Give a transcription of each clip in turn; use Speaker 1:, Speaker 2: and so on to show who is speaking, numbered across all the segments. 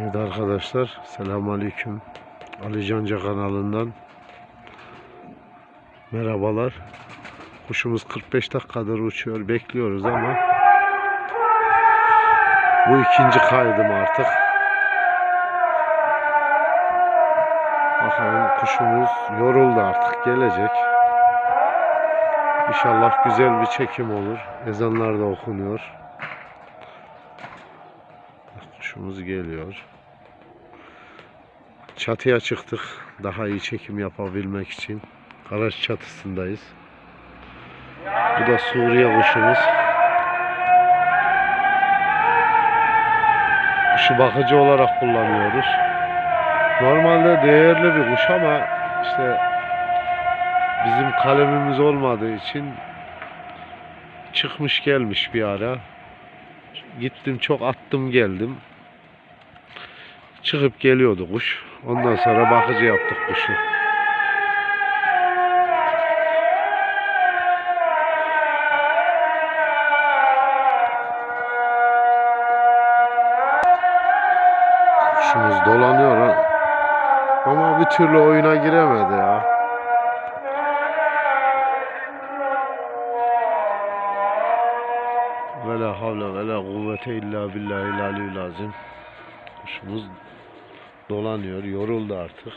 Speaker 1: Evet arkadaşlar, selamünaleyküm. Ali Canca kanalından merhabalar. Kuşumuz 45 dakikadır uçuyor, bekliyoruz ama bu ikinci kaydım artık. Bakalım kuşumuz yoruldu artık, gelecek. İnşallah güzel bir çekim olur. Ezanlar da okunuyor. Kuşumuz geliyor. Çatıya çıktık. Daha iyi çekim yapabilmek için. Garaj çatısındayız. Bu da Suriye kuşumuz. Kuşu bakıcı olarak kullanıyoruz. Normalde değerli bir kuş ama işte bizim kalemimiz olmadığı için çıkmış gelmiş bir ara. Gittim çok attım geldim. Çıkıp geliyordu kuş. Ondan sonra bakıcı yaptık kuşu. Kuşumuz dolanıyor. Ama bir türlü oyuna giremedi ya. Kuvvete illa billahil aliyyil azim. Kuşumuz dolanıyor, yoruldu artık.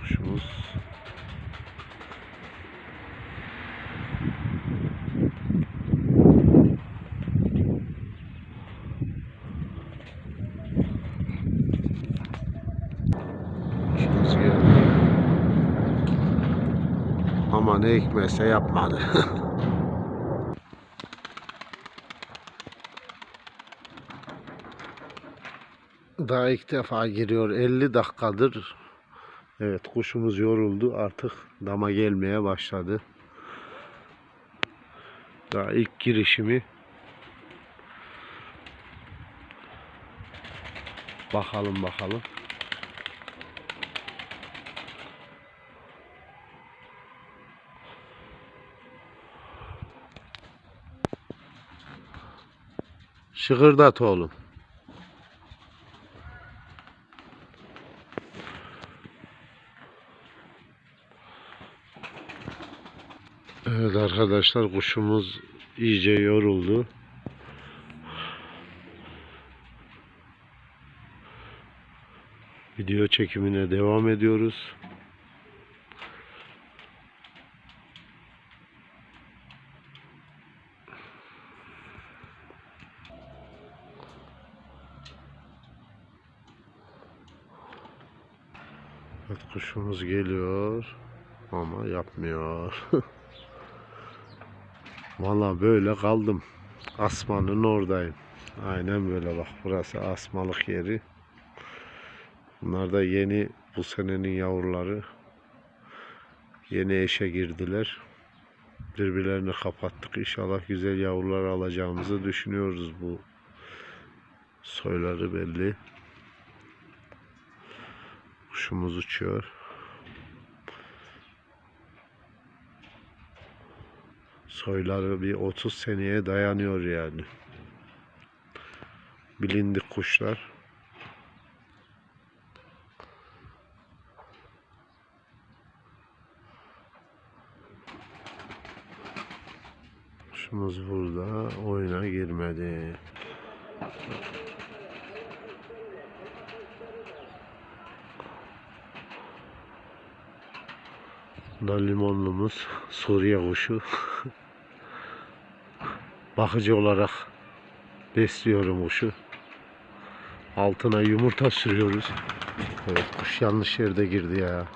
Speaker 1: Kuşumuz Kuşumuz geldi. Ama ne hikmetse yapmadı. Daha ilk defa giriyor. 50 dakikadır. Evet kuşumuz yoruldu. Artık dama gelmeye başladı. Daha ilk girişimi. Bakalım bakalım. Şıkırdat oğlum. Evet arkadaşlar kuşumuz iyice yoruldu. Video çekimine devam ediyoruz. Evet kuşumuz geliyor ama yapmıyor. Valla böyle kaldım. Asmanın oradayım. Aynen böyle bak burası asmalık yeri. Bunlar da yeni bu senenin yavruları. Yeni eşe girdiler. Birbirlerini kapattık. İnşallah güzel yavrular alacağımızı düşünüyoruz bu soyları belli. Kuşumuz uçuyor. Soyları bir 30 seneye dayanıyor yani. Bilindik kuşlar. Kuşumuz burada oyuna girmedi. Da limonlumuz Suriye kuşu. Bakıcı olarak besliyorum kuşu. Altına yumurta sürüyoruz. Evet kuş yanlış yerde girdi ya.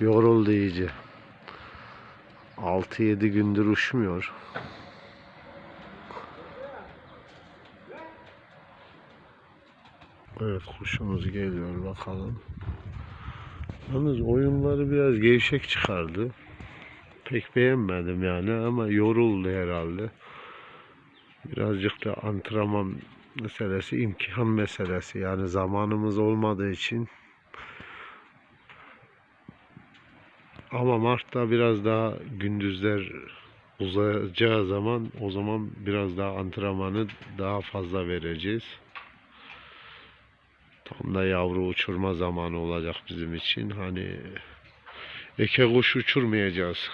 Speaker 1: Yoruldu iyice. 6-7 gündür uçmuyor. Evet kuşumuz geliyor bakalım. Yalnız oyunları biraz gevşek çıkardı. Pek beğenmedim yani ama yoruldu herhalde. Birazcık da antrenman meselesi, imkan meselesi. Yani zamanımız olmadığı için Ama Mart'ta biraz daha gündüzler uzayacağı zaman o zaman biraz daha antrenmanı daha fazla vereceğiz. Tam da yavru uçurma zamanı olacak bizim için. Hani eke kuş uçurmayacağız.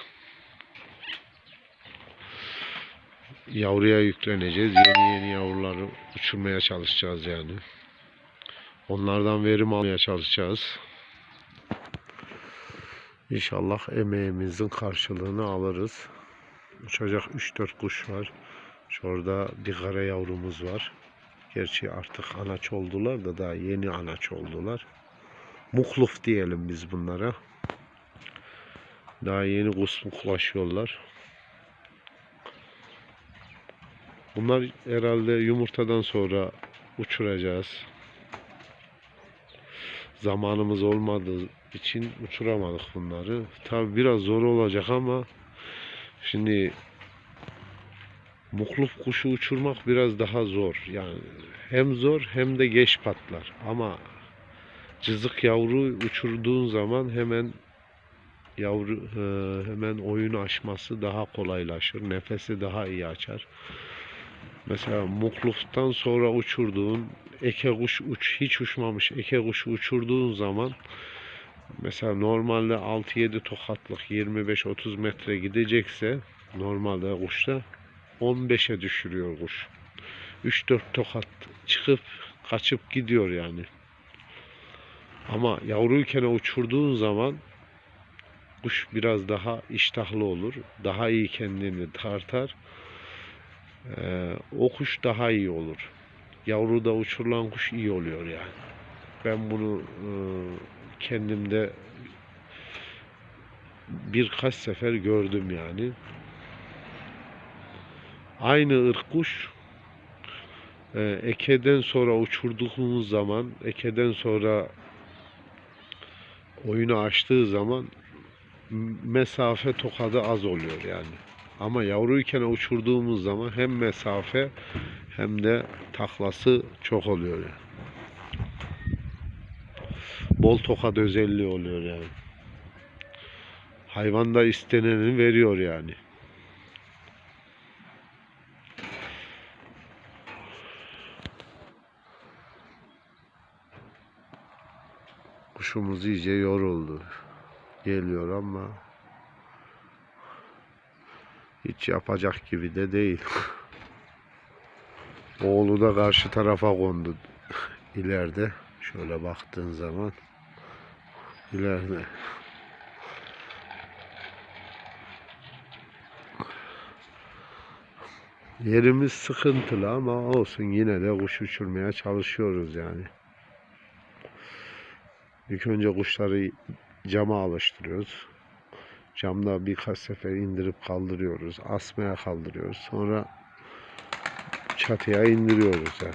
Speaker 1: Yavruya yükleneceğiz. Yeni yeni yavruları uçurmaya çalışacağız yani. Onlardan verim almaya çalışacağız. İnşallah emeğimizin karşılığını alırız. Uçacak 3-4 kuş var. Şurada bir kara yavrumuz var. Gerçi artık anaç oldular da daha yeni anaç oldular. Mukluf diyelim biz bunlara. Daha yeni kusmuklaşıyorlar. Bunlar herhalde yumurtadan sonra uçuracağız. Zamanımız olmadığı için uçuramadık bunları. Tabi biraz zor olacak ama şimdi mukluf kuşu uçurmak biraz daha zor. Yani hem zor hem de geç patlar. Ama cızık yavru uçurduğun zaman hemen yavru e, hemen oyunu açması daha kolaylaşır. Nefesi daha iyi açar. Mesela mukluftan sonra uçurduğun eke kuş uç hiç uçmamış eke kuşu uçurduğun zaman mesela normalde 6-7 tokatlık 25-30 metre gidecekse normalde kuşta 15'e düşürüyor kuş. 3-4 tokat çıkıp kaçıp gidiyor yani. Ama yavruyken uçurduğun zaman kuş biraz daha iştahlı olur. Daha iyi kendini tartar. Ee, o kuş daha iyi olur. Yavruda uçurulan kuş iyi oluyor yani. Ben bunu e, kendimde birkaç sefer gördüm yani. Aynı ırk kuş e, ekeden sonra uçurduğumuz zaman ekeden sonra oyunu açtığı zaman mesafe tokadı az oluyor yani. Ama yavruyken uçurduğumuz zaman hem mesafe hem de taklası çok oluyor yani. Bol tokat özelliği oluyor yani. Hayvan da isteneni veriyor yani. Kuşumuz iyice yoruldu. Geliyor ama hiç yapacak gibi de değil. Oğlu da karşı tarafa kondu ileride. Şöyle baktığın zaman ileride. Yerimiz sıkıntılı ama olsun yine de kuş uçurmaya çalışıyoruz yani. İlk önce kuşları cama alıştırıyoruz. Camda birkaç sefer indirip kaldırıyoruz. Asmaya kaldırıyoruz. Sonra çatıya indiriyoruz yani.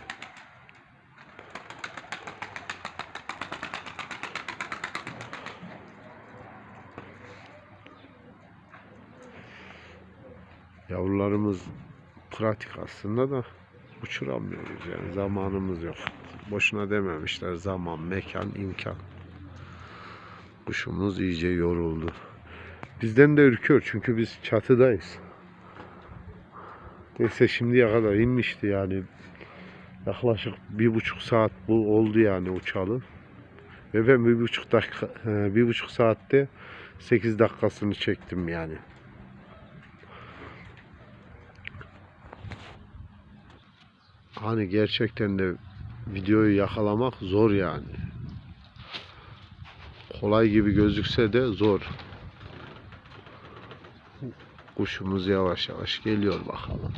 Speaker 1: Yavrularımız pratik aslında da uçuramıyoruz yani zamanımız yok. Boşuna dememişler zaman, mekan, imkan. Kuşumuz iyice yoruldu. Bizden de ürküyor çünkü biz çatıdayız. Neyse şimdiye kadar inmişti yani. Yaklaşık bir buçuk saat bu oldu yani uçalı. Ve ben bir buçuk dakika, e, bir buçuk saatte 8 dakikasını çektim yani. Hani gerçekten de videoyu yakalamak zor yani. Kolay gibi gözükse de zor. Kuşumuz yavaş yavaş geliyor bakalım.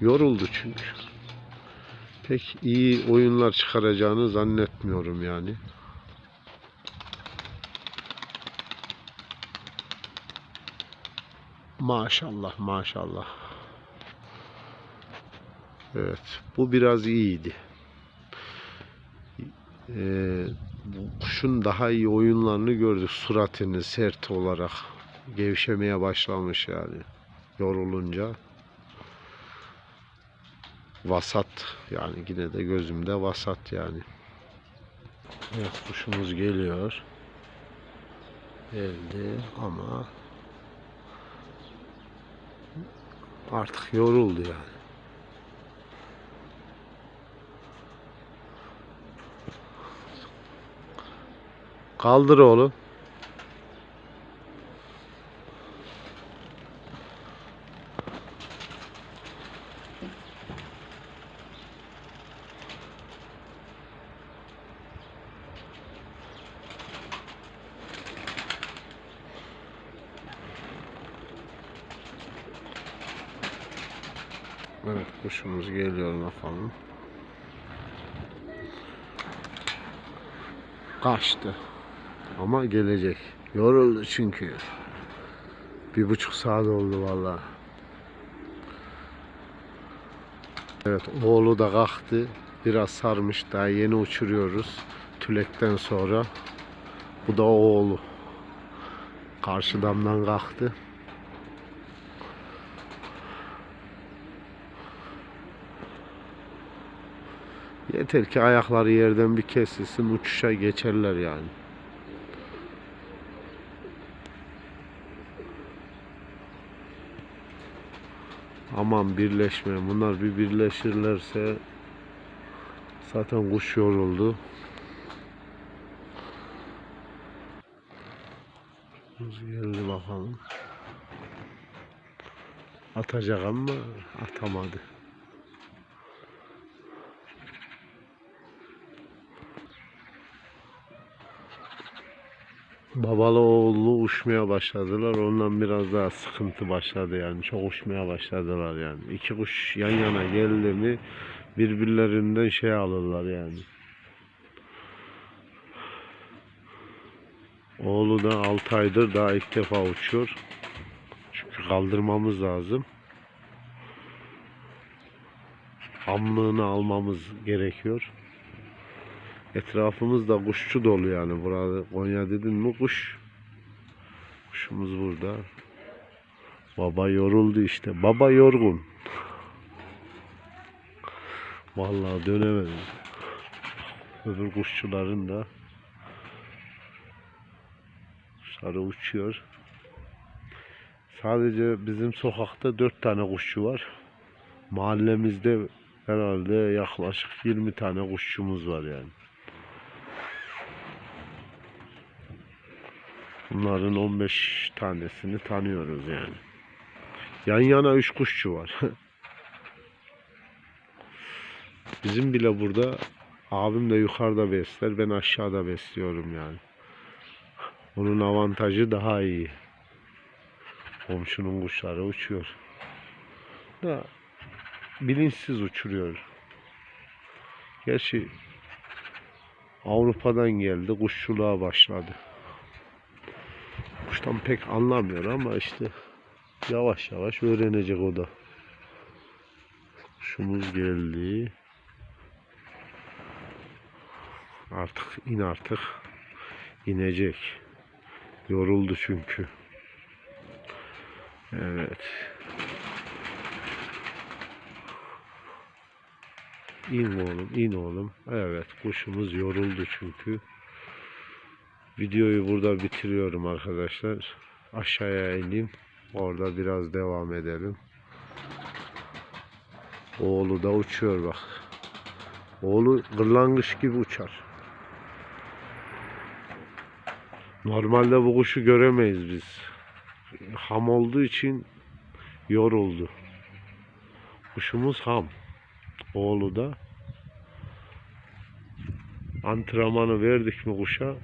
Speaker 1: Yoruldu çünkü. Pek iyi oyunlar çıkaracağını zannetmiyorum yani. Maşallah maşallah. Evet bu biraz iyiydi. Ee, bu kuşun daha iyi oyunlarını gördük. Suratını sert olarak gevşemeye başlamış yani yorulunca. Vasat yani yine de gözümde vasat yani. Evet kuşumuz geliyor. Geldi ama artık yoruldu yani. Kaldır oğlum. Evet kuşumuz geliyor bakalım. Kaçtı. Ama gelecek. Yoruldu çünkü. Bir buçuk saat oldu vallahi. Evet oğlu da kalktı. Biraz sarmış. Daha yeni uçuruyoruz. Tülekten sonra. Bu da oğlu. Karşı damdan kalktı. Yeter ki ayakları yerden bir kesilsin uçuşa geçerler yani. Aman birleşme. Bunlar bir birleşirlerse zaten kuş yoruldu. Kuşumuz geldi bakalım. Atacak ama atamadı. Babalı oğullu uçmaya başladılar. Ondan biraz daha sıkıntı başladı yani. Çok uçmaya başladılar yani. İki kuş yan yana geldi mi birbirlerinden şey alırlar yani. Oğlu da 6 aydır daha ilk defa uçuyor. Çünkü kaldırmamız lazım. Hamlığını almamız gerekiyor. Etrafımız da kuşçu dolu yani. Burada Konya dedin mi kuş. Kuşumuz burada. Baba yoruldu işte. Baba yorgun. Vallahi dönemedim. Öbür kuşçuların da kuşları uçuyor. Sadece bizim sokakta dört tane kuşçu var. Mahallemizde herhalde yaklaşık 20 tane kuşçumuz var yani. Bunların 15 tanesini tanıyoruz yani. Yan yana 3 kuşçu var. Bizim bile burada abim de yukarıda besler, ben aşağıda besliyorum yani. Onun avantajı daha iyi. Komşunun kuşları uçuyor. Da bilinçsiz uçuruyor. Gerçi Avrupa'dan geldi, kuşçuluğa başladı. Kuştan pek anlamıyor ama işte yavaş yavaş öğrenecek o da. Kuşumuz geldi. Artık in artık. inecek. Yoruldu çünkü. Evet. İn oğlum, in oğlum. Evet, kuşumuz yoruldu çünkü. Videoyu burada bitiriyorum arkadaşlar. Aşağıya ineyim. Orada biraz devam edelim. Oğlu da uçuyor bak. Oğlu kırlangıç gibi uçar. Normalde bu kuşu göremeyiz biz. Ham olduğu için yoruldu. Kuşumuz ham. Oğlu da antrenmanı verdik mi kuşa